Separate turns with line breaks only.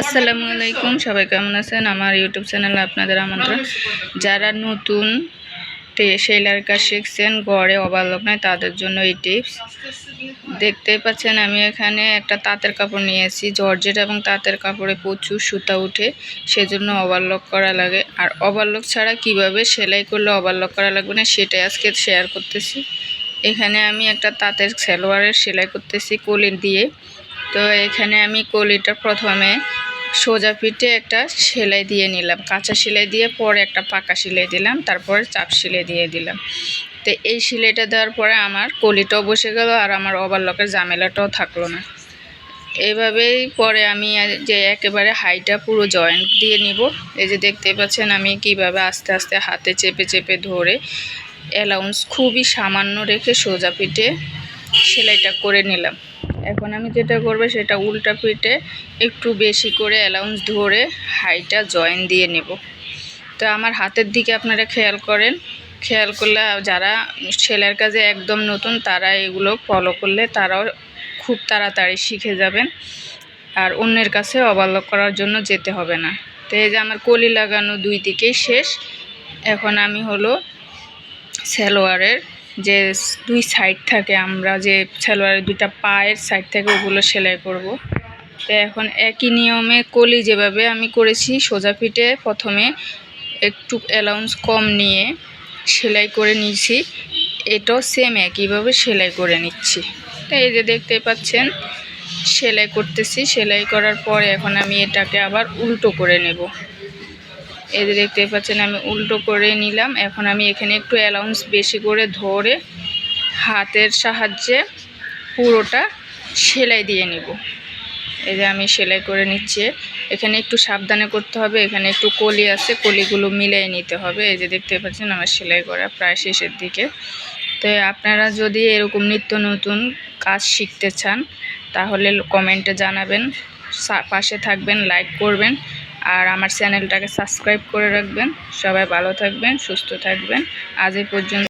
আসসালামু আলাইকুম, সবাই কেমন আছেন? আমার ইউটিউব চ্যানেলে আপনাদের আমন্ত্রণ। যারা নতুন সেলার কাজ শিখছেন, গড়ে ওভারলক নয়, তাদের জন্য এই টিপস দেখতেই পাচ্ছেন, আমি এখানে একটা তাঁতের কাপড় নিয়েছি, জর্জেট এবং তাঁতের কাপড়ে প্রচুর সুতা উঠে, সেজন্য ওভারলক করা লাগে। আর ওভারলক ছাড়া কীভাবে সেলাই করলে ওভারলক করা লাগবে না, সেটাই আজকে শেয়ার করতেছি। এখানে আমি একটা তাঁতের সালোয়ারের সেলাই করতেছি কলি দিয়ে। তো এখানে আমি কলিটা প্রথমে সোজা পিঠে একটা সেলাই দিয়ে নিলাম। কাঁচা সেলাই দিয়ে পরে একটা পাকা সেলাই দিলাম, তারপরে চাপ সেলাই দিয়ে দিলাম। তো এই সেলাইটা দেওয়ার পরে আমার কলিটাও বসে গেল আর আমার ওভারলকের ঝামেলাটাও থাকল না। এইভাবেই পরে আমি যে একেবারে হাইটা পুরো জয়েন্ট দিয়ে নিব। এই যে দেখতে পাচ্ছেন আমি কীভাবে আস্তে আস্তে হাতে চেপে চেপে ধরে অ্যালাউন্স খুবই সামান্য রেখে সোজা পিঠে সেলাইটা করে নিলাম। এখন আমি যেটা করব সেটা উল্টা পিঠে একটু বেশি করে অ্যালাউন্স ধরে হাইটা জয়েন দিয়ে নেব। তো আমার হাতের দিকে আপনারা খেয়াল করেন, খেয়াল করলে যারা সেলাইয়ের কাজে একদম নতুন তারা এগুলো ফলো করলে তারাও খুব তাড়াতাড়ি শিখে যাবেন আর অন্যের কাছে অবালক করার জন্য যেতে হবে না। তো এই যে আমার কলি লাগানো দুই দিকেই শেষ। এখন আমি হলো সালোয়ারের যে দুই সাইড থাকে, আমরা যে সালোয়ারের দুইটা পায়ের সাইড থেকে, ওগুলো সেলাই করব। তো এখন একই নিয়মে কলি যেভাবে আমি করেছি, সোজা পিঠে প্রথমে একটু অ্যালাউন্স কম নিয়ে সেলাই করে নিয়েছি। এটাও সেম একইভাবে সেলাই করে নিচ্ছি। তো এই যে দেখতে পাচ্ছেন, সেলাই করতেছি। সেলাই করার পরে এখন আমি এটাকে আবার উল্টো করে নেব। এই যে দেখতে পাচ্ছেন, আমি উল্টো করে নিলাম। এখন আমি এখানে একটু অ্যালাউন্স বেশি করে ধরে হাতের সাহায্যে পুরোটা সেলাই দিয়ে নিব। এই যে আমি সেলাই করে নিচ্ছি। এখানে একটু সাবধানে করতে হবে, এখানে একটু কলি আছে, কলিগুলো মিলিয়ে নিতে হবে। এই যে দেখতে পাচ্ছেন, আমার সেলাই করা প্রায় শেষের দিকে। তো আপনারা যদি এরকম নিত্য নতুন কাজ শিখতে চান, তাহলে কমেন্টে জানাবেন পাশে থাকবেন, লাইক করবেন। আর আমার চ্যানেলটাকে সাবস্ক্রাইব করে রাখবেন। সবাই ভালো থাকবেন সুস্থ থাকবেন। আজ এই পর্যন্ত।